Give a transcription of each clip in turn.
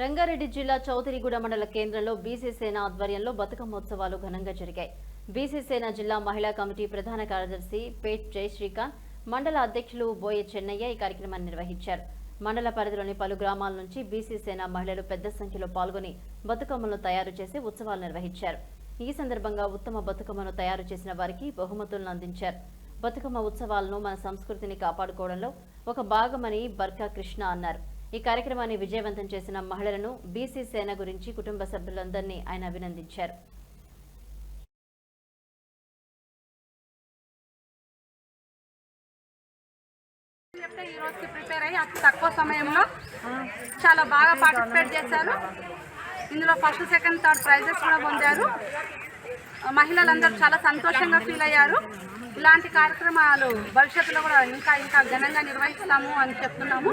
రంగారెడ్డి జిల్లా చౌదరిగూడ మండల కేంద్రంలో బీసీ సేన ఆధ్వర్యంలో బతుకమ్మ ఉత్సవాలు ఘనంగా జరిగాయి. బీసీ సేన జిల్లా మహిళా కమిటీ ప్రధాన కార్యదర్శి పేట్ జయశ్రీకాంత్ మండల అధ్యక్షులు బోయే చెన్నయ్య ఈ కార్యక్రమాన్ని నిర్వహించారు. మండల పరిధిలోని పలు గ్రామాల నుంచి బీసీ సేన మహిళలు పెద్ద సంఖ్యలో పాల్గొని బతుకమ్మలను తయారు చేసి ఉత్సవాలు నిర్వహించారు. ఈ సందర్భంగా ఉత్తమ బతుకమ్మను తయారు చేసిన వారికి బహుమతులను అందించారు. బతుకమ్మ ఉత్సవాలను మన సంస్కృతిని కాపాడుకోవడంలో ఒక భాగమని బర్కా కృష్ణ అన్నారు. ఈ కార్యక్రమాన్ని విజయవంతం చేసిన మహిళలను బీసీ సేన గురించి కుటుంబ సభ్యులందరినీ ఆయన అభినందించారు. చెప్తే ఈ రోజుకి ప్రిపేర్ అయ్యి అతి తక్కువ సమయంలో చాలా బాగా పార్టిసిపేట్ చేశారు. ఇందులో ఫస్ట్ సెకండ్ థర్డ్ ప్రైజెస్ కూడా పొందారు. మహిళలందరూ చాలా సంతోషంగా ఫీల్ అయ్యారు. ఇలాంటి కార్యక్రమాలు భవిష్యత్తులో కూడా ఇంకా ఇంకా ఘనంగా నిర్వహిస్తాము అని చెప్తున్నాము.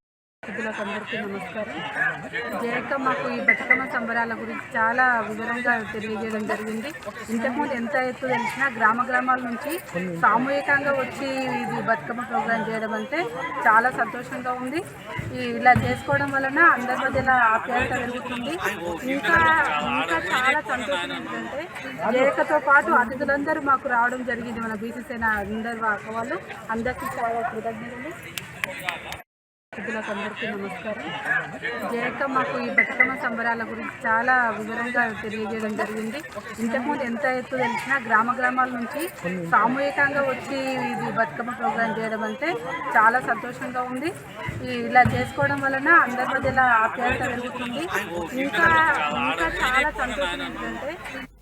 సభ్యులకు అందరికీ నమస్కారం. జయక్క మాకు ఈ బతుకమ్మ సంబరాల గురించి చాలా వివరంగా తెలియజేయడం జరిగింది. ఇంతకుముందు ఎంత ఎత్తు తెలిసినా గ్రామ గ్రామాల నుంచి సామూహికంగా వచ్చి ఇది బతుకమ్మ ప్రోగ్రాం చేయడం అంటే చాలా సంతోషంగా ఉంది. ఇలా చేసుకోవడం వలన అందరి మధ్యలో ఆప్యాయత పెరుగుతుంది. ఇంకా ఇంకా చాలా సంతోషం ఏంటంటే జయకతో పాటు అతిథులందరూ మాకు రావడం జరిగింది మన బీసీ సేన అందరు అక్క వాళ్ళు. అందరికీ చాలా కృతజ్ఞతలు. సభ్యులకు అందరికీ నమస్కారం. జయక్క మాకు ఈ బతుకమ్మ సంబరాల గురించి చాలా వివరంగా తెలియజేయడం జరిగింది. ఇంతకుముందు ఎంత ఎత్తు తెలిసినా గ్రామ గ్రామాల నుంచి సామూహికంగా వచ్చి ఇది బతుకమ్మ ప్రోగ్రాం చేయడం అంటే చాలా సంతోషంగా ఉంది. ఈ ఇలా చేసుకోవడం వలన అందరి ప్రజల ఆప్యాయత పెరుగుతుంది. ఇంకా ఇంకా చాలా సంతోషం ఏంటంటే